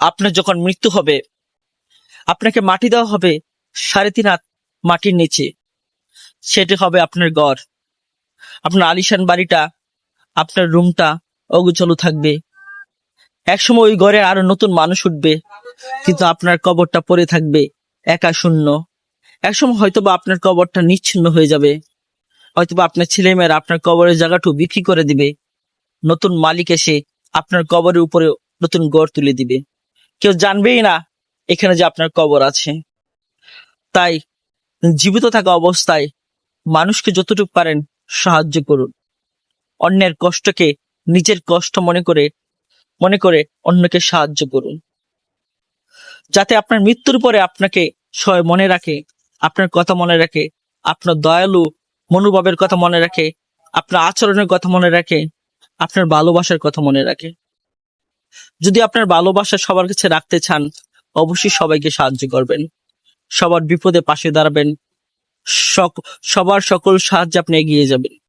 আপনার যখন মৃত্যু হবে, আপনাকে মাটি দেওয়া হবে সাড়ে তিন হাত মাটির নিচে। সেটি হবে আপনার গড় আপনার আলিশান বাড়িটা, আপনার রুমটা অগুচলু থাকবে। একসময় ওই ঘরে আরও নতুন মানুষ উঠবে, কিন্তু আপনার কবরটা পড়ে থাকবে একা শূন্য। একসময় হয়তোবা আপনার কবরটা নিচ্ছিন্ন হয়ে যাবে। হয়তোবা আপনার ছেলেমেয়েরা আপনার কবরের জায়গাটু বিক্রি করে দিবে। নতুন মালিক এসে আপনার কবরের উপরে নতুন গড় তুলে দিবে। কেউ জানবেই না এখানে যে আপনার কবর আছে। তাই জীবিত থাকা অবস্থায় মানুষকে যতটুকু পারেন সাহায্য করুন। অন্যের কষ্টকে নিজের কষ্ট মনে করে মনে করে অন্যকে সাহায্য করুন। যাতে আপনার মৃত্যুর পরে আপনাকে সবাই মনে রাখে, আপনার কথা মনে রাখে, আপনার দয়ালু মনোভাবের কথা মনে রাখে, আপনার আচরণের কথা মনে রাখে, আপনার ভালোবাসার কথা মনে রাখে। যদি আপনার ভালোবাসা সবার কাছে রাখতে চান, অবশ্যই সবাইকে সাহায্য করবেন। সবার বিপদে পাশে দাঁড়াবেন। সবার সকল সাহায্যে আপনি এগিয়ে যাবেন।